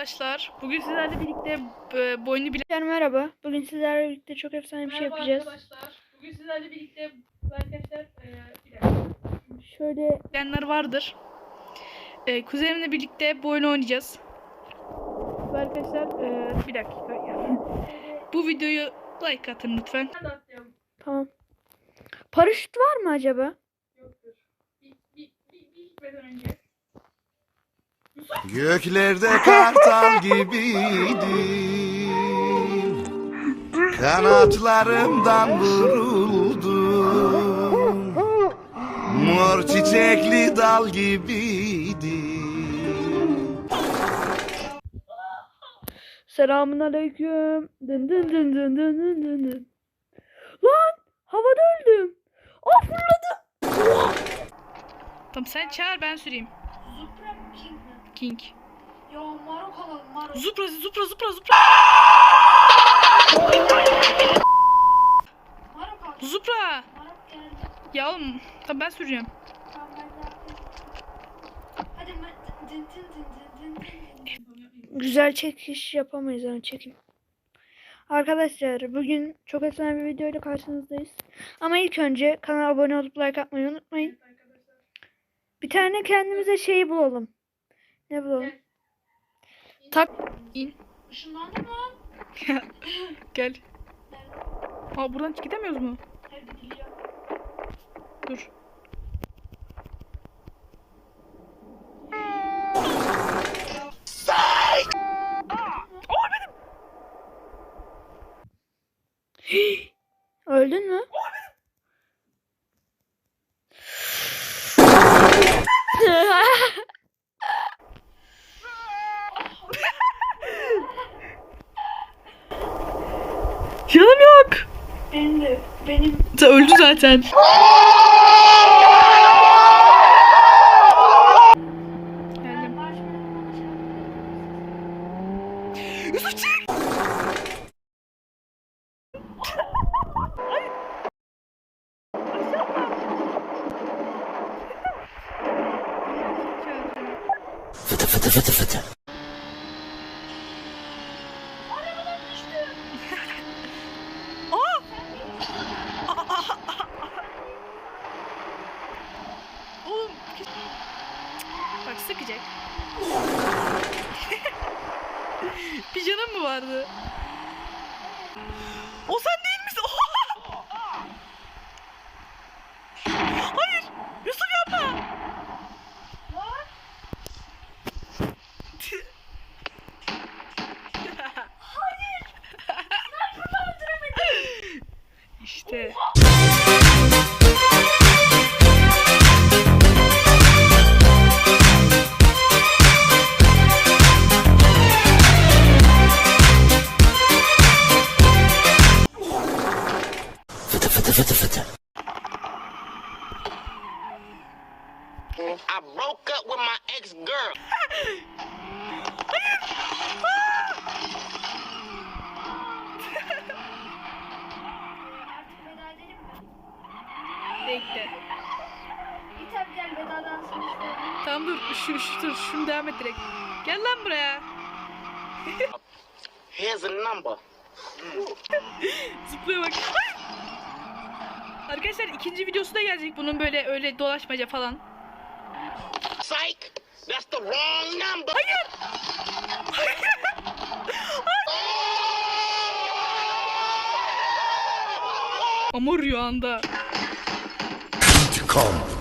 arkadaşlar. Bugün sizlerle birlikte e, boynu bile... Arkadaşlar merhaba. Bugün sizlerle birlikte çok efsane bir şey Merhaba yapacağız. arkadaşlar. Bugün sizlerle birlikte arkadaşlar e, bir dakika. Şöyle bilenler vardır. E, kuzenimle birlikte bu oyunu oynayacağız. Ve Arkadaşlar e, bir dakika. bu videoyu like atın lütfen. tamam. Paraşüt var mı acaba? Yoktur. Bir, bir, bir, bir gitmeden önce. Göklerde kartal gibiydim Kanatlarımdan vuruldum Mor çiçekli dal gibiydim Selamun aleyküm. Dın dın dın dın dın dın dın dın. Lan havada öldüm. Aa fırladım. Tamam sen çağır ben süreyim. Zupra King? King. Ya Marok alalım Marok. Zupra zupra zupra zupra. Zupra. Geldi. Ya oğlum tamam ben süreceğim. Tamam ben. Hadi dın. Güzel çekiş yapamayız ama çekim. Arkadaşlar bugün çok efsane bir video ile karşınızdayız. Ama ilk önce kanala abone olup like atmayı unutmayın. Bir tane kendimize şey bulalım. Ne bulalım? Tak. İn. Işınlandı mı? Gel. Aa buradan gidemiyoruz mu? Dur. Öldün mü? Canım yok. Benim de benim öldü zaten. Geldim. Yusuf çık. Oğlum. Bak sıkacak. bir canım mı vardı? O sen değil misin? Hayır. Yusuf yapma. İşte. I broke up with my ex girl. Bekle. İyi tabi gel veda dansını istedim. Tamam dur. Şu, şu, dur. Şunu devam et direkt. Gel lan buraya. Here's a number. Zıplıyor bak. Arkadaşlar ikinci videosu da gelecek bunun böyle öyle dolaşmaca falan. Psych! That's the wrong number. Ama rüyanda. Come